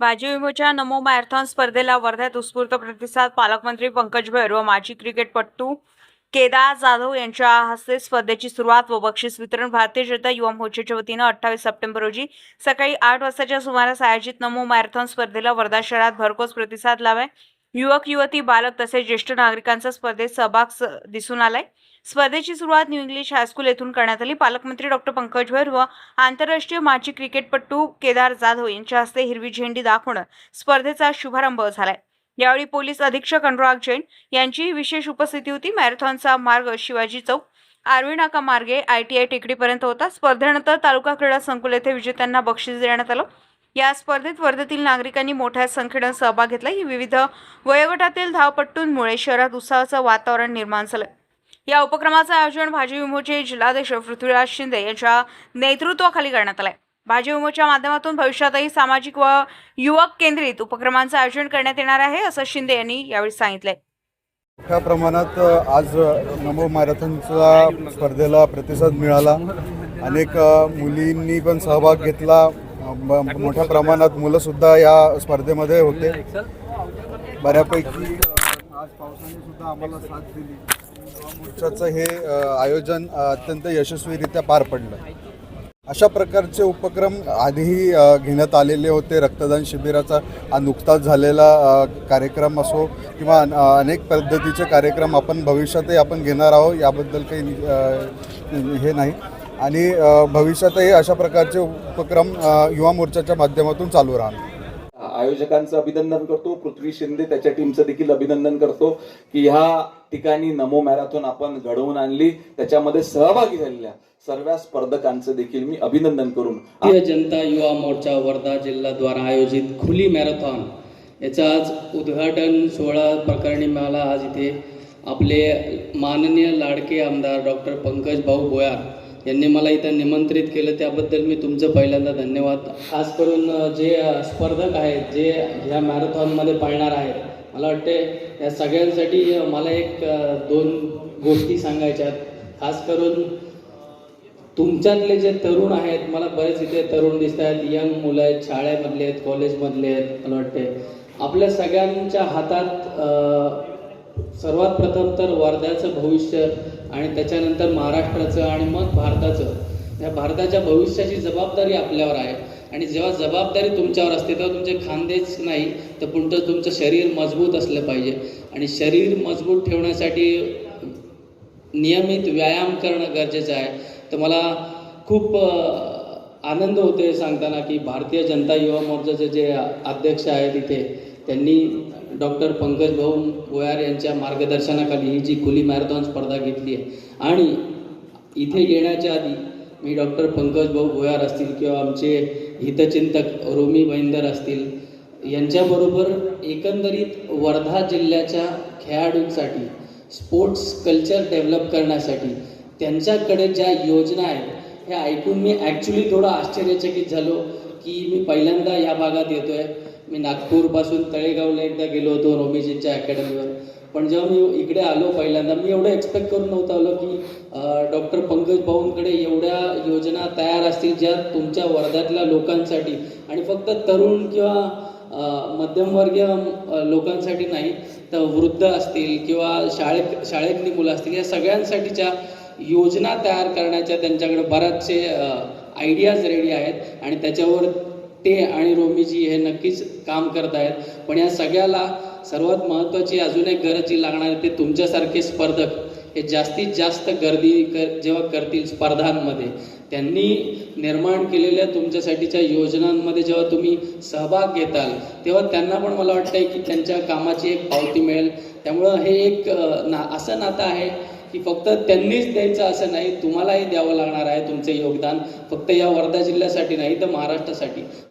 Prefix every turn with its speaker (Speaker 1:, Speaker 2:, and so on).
Speaker 1: भाजी नमो मॅरेथॉन स्पर्धेला वर्ध्यात उत्स्फूर्त प्रतिसाद. पालकमंत्री पंकज भैर व माजी क्रिकेटपटू केदार जाधव यांच्या हस्ते स्पर्धेची सुरुवात व बक्षीस वितरण. भारतीय जनता युवा मोर्चाच्या वतीनं अठ्ठावीस सप्टेंबर रोजी सकाळी आठ वाजताच्या सुमारास आयोजित नमो मॅरेथॉन स्पर्धेला वर्धा शहरात भरघोस प्रतिसाद लावाय युवक युवती बालक तसेच ज्येष्ठ नागरिकांचा स्पर्धेत सहभाग स- दिसून आलाय. स्पर्धेची सुरुवात न्यू इंग्लिश हायस्कूल येथून करण्यात आली. पालकमंत्री डॉक्टर पंकज भैर व आंतरराष्ट्रीय माजी क्रिकेटपटू केदार जाधव यांच्या हस्ते हिरवी झेंडी दाखवून स्पर्धेचा शुभारंभ झालाय. यावेळी पोलीस अधीक्षक अनुराग जैन यांची विशेष उपस्थिती होती. मॅरेथॉनचा मार्ग शिवाजी चौक आर्वी नाका मार्गे आय टी आय टेकडीपर्यंत होता. स्पर्धेनंतर तालुका क्रीडा संकुल येथे विजेत्यांना बक्षीस देण्यात आलं. या स्पर्धेत वर्धेतील नागरिकांनी मोठ्या संख्येनं सहभाग घेतला. ही विविध वयोगटातील धावपट्टूंमुळे शहरात उत्साहाचं वातावरण निर्माण झालं. या उपक्रमाचं आयोजन भाजी विमोचे जिल्हाध्यक्ष पृथ्वीराज शिंदे यांच्या नेतृत्वाखाली करण्यात आलंय. भाजी विमोच्या माध्यमातून भविष्यातही सामाजिक व युवक केंद्रित उपक्रमांचं आयोजन करण्यात येणार आहे असं शिंदे यांनी यावेळी सांगितलंय.
Speaker 2: मोठ्या प्रमाणात आज नमो मॅरेथॉनच्या स्पर्धेला प्रतिसाद मिळाला. अनेक मुलींनी पण सहभाग घेतला. मोठ्या प्रमाणात मुलंसुद्धा या स्पर्धेमध्ये होते. बऱ्यापैकी आज पावसाने सुद्धा आम्हाला साथ दिली. मोर्चाचं हे आयोजन अत्यंत यशस्वीरित्या पार पडलं. अशा प्रकारचे उपक्रम आधीही घेण्यात आलेले होते. रक्तदान शिबिराचा हा नुकताच झालेला कार्यक्रम असो किंवा अनेक पद्धतीचे कार्यक्रम आपण भविष्यातही आपण घेणार आहोत. याबद्दल काही हे नाही. आणि भविष्यातही अशा प्रकारचे उपक्रम युवा मोर्चाच्या माध्यमातून चालू राहणार.
Speaker 3: आयोजकांचं अभिनंदन करतो. पृथ्वी शिंदे त्याच्या टीमचं देखील अभिनंदन करतो की ह्या ठिकाणी नमो मॅरेथॉन आपण घडवून आणली त्याच्यामध्ये सहभागी झालेल्या सर्व स्पर्धकांचं देखील मी अभिनंदन करून
Speaker 4: जनता युवा मोर्चा वर्धा जिल्हा द्वारा आयोजित खुली मॅरेथॉन याचा आज उद्घाटन सोहळा प्रकरणी मला आज इथे आपले माननीय लाडके आमदार डॉक्टर पंकज भाऊ बोयार यांनी मला इथं निमंत्रित केलं. त्याबद्दल मी तुमचं पहिल्यांदा धन्यवाद. खास करून जे स्पर्धक आहेत जे ह्या मॅरेथॉनमध्ये पाळणार आहेत मला वाटते या सगळ्यांसाठी मला एक दोन गोष्टी सांगायच्या खास करून तुमच्यातले जे तरुण आहेत मला बरेच इथे तरुण दिसत आहेत यंग मुलं आहेत शाळेमधले आहेत कॉलेजमधले आहेत मला वाटते आपल्या सगळ्यांच्या हातात सर्वात प्रथम तर वर्ध्याचं भविष्य आणि त्याच्यानंतर महाराष्ट्राचं आणि मग भारताचं. या भारताच्या भविष्याची जबाबदारी आपल्यावर आहे. आणि जेव्हा जबाबदारी तुमच्यावर असते तेव्हा तुमचे खांदेच नाही तर पुढचं तुमचं शरीर मजबूत असलं पाहिजे. आणि शरीर मजबूत ठेवण्यासाठी नियमित व्यायाम करणं गरजेचं आहे. तर मला खूप आनंद होते सांगताना की भारतीय जनता युवा मोर्चाचे जे अध्यक्ष आहेत तिथे त्यांनी डॉक्टर पंकज भाऊ गोयार यांच्या मार्गदर्शनाखाली ही जी खुली मॅरेथॉन स्पर्धा घेतली आहे. आणि इथे येण्याच्या आधी मी डॉक्टर पंकज भाऊ गोयार असतील किंवा आमचे हितचिंतक रोमी भाईंदर असतील यांच्याबरोबर एकंदरीत वर्धा जिल्ह्याच्या खेळाडूंसाठी स्पोर्ट्स कल्चर डेव्हलप करण्यासाठी त्यांच्याकडे ज्या योजना आहेत हे ऐकून मी ॲक्च्युली थोडं आश्चर्यचकित झालो की मी पहिल्यांदा या भागात येतो आहे मी नागपूरपासून तळेगावला एकदा गेलो होतो रोमीजींच्या अकॅडमीवर पण जेव्हा मी इकडे आलो पहिल्यांदा मी एवढं एक्सपेक्ट करून नव्हतं आलो की डॉक्टर पंकज भाऊंकडे एवढ्या योजना तयार असतील ज्या तुमच्या वर्ध्यातल्या लोकांसाठी. आणि फक्त तरुण किंवा मध्यमवर्गीय लोकांसाठी नाही तर वृद्ध असतील किंवा शाळेत शाळेतली मुलं असतील या सगळ्यांसाठीच्या योजना तयार करण्याच्या त्यांच्याकडे बऱ्याचशे आयडियाज रेडी आहेत. आणि त्याच्यावर ते आणि रोमीजी हे नक्कीच काम करत आहेत पण या सगळ्याला सर्वात महत्त्वाची अजून एक गरज जी लागणार आहे ते तुमच्यासारखे स्पर्धक हे जास्तीत जास्त गर्दी कर जेव्हा करतील स्पर्धांमध्ये त्यांनी निर्माण केलेल्या तुमच्यासाठीच्या योजनांमध्ये जेव्हा तुम्ही सहभाग घेताल तेव्हा त्यांना पण मला वाटतंय की त्यांच्या कामाची एक पावती मिळेल. त्यामुळं हे एक ना असं नातं आहे की फक्त त्यांनीच द्यायचं असं नाही तुम्हालाही द्यावं लागणार आहे तुमचे योगदान. फक्त या वर्धा जिल्ह्यासाठी नाही तर महाराष्ट्रासाठी.